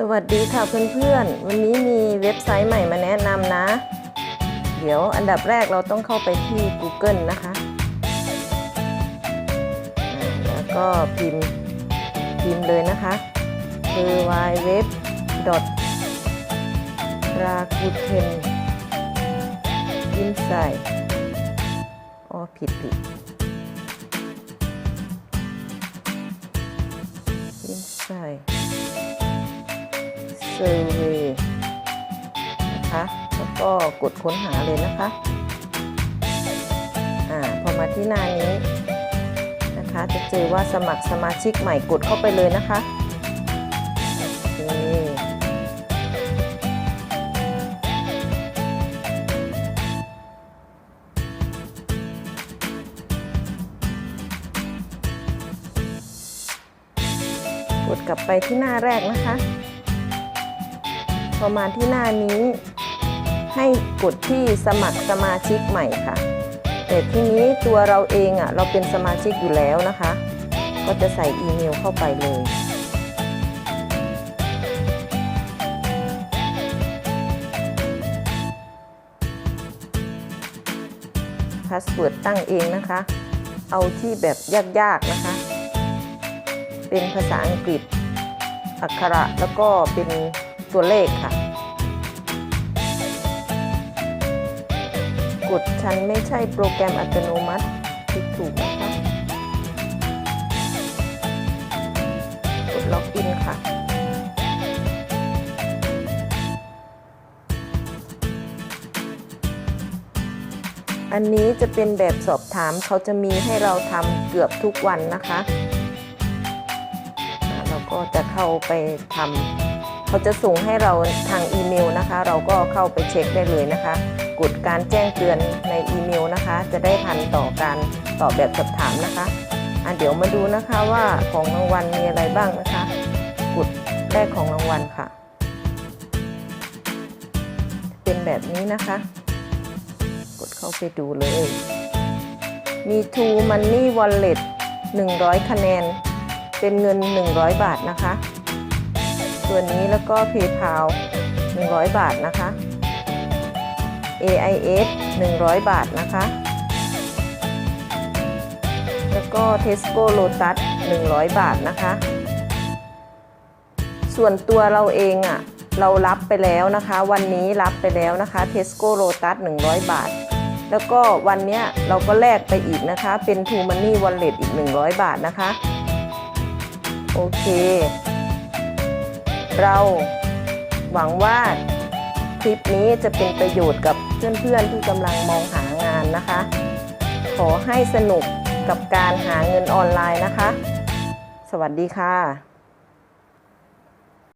สวัสดีค่ะเพื่อนๆ วันนี้มีเว็บไซต์ใหม่มาแนะนำนะ เดี๋ยวอันดับแรกเราต้องเข้าไปที่ Google นะคะ แล้วก็พิมพ์พิมพ์เลยนะคะ คือ w w w r a k u t e n insight อ๋อผิดผิด survey นะคะแล้วก็กดค้นหาเลยนะคะอ่าพอมาที่หน้านี้นะคะ จะเจอว่าสมัครสมาชิกใหม่กดเข้าไปเลยนะคะกดกลับไปที่หน้าแรกนะคะ พอมาที่หน้านี้ ให้กดที่สมัครสมาชิกใหม่ค่ะ แต่ทีนี้ตัวเราเองอะเราเป็นสมาชิกอยู่แล้วนะคะ ก็จะใส่อีเมลเข้าไปเลยพาสเวิร์ดตั้งเองนะคะ เอาที่แบบยากๆนะคะ เป็นภาษาอังกฤษ อักขระแล้วก็เป็น ตัวเลขค่ะ กดฉันไม่ใช่โปรแกรมอัตโนมัติที่ถูกนะคะกดล็อกอินค่ะอันนี้จะเป็นแบบสอบถามเขาจะมีให้เราทำเกือบทุกวันนะคะ เราก็จะเข้าไปทำ เขาจะส่งให้เราทางอีเมลนะคะ เราก็เข้าไปเช็คได้เลยนะคะ กดการแจ้งเตือนในอีเมลนะคะ จะได้ทันต่อการตอบแบบสอบถามนะคะอะเดี๋ยวมาดูนะคะว่าของรางวัลมีอะไรบ้างนะคะ กดแรกของรางวัลค่ะ เป็นแบบนี้นะคะ กดเข้าไปดูเลย มี True Money Wallet 100 คะแนน เป็นเงิน 100 บาทนะคะ ตัวนี้แล้วก็ PayPal 100 บาทนะคะ AIS 100 บาทนะคะ แล้วก็ Tesco Lotus 100 บาทนะคะ ส่วนตัวเราเองอะ่ะเรารับไปแล้วนะคะ วันนี้รับไปแล้วนะคะ Tesco Lotus 100 บาท แล้วก็วันนี้เราก็แลกไปอีกนะคะ เป็น True Money Wallet อีก 100 บาทนะคะ โอเค เราหวังว่าคลิปนี้จะเป็นประโยชน์กับเพื่อนๆที่กำลังมองหางานนะคะ ขอให้สนุกกับการหาเงินออนไลน์นะคะ สวัสดีค่ะ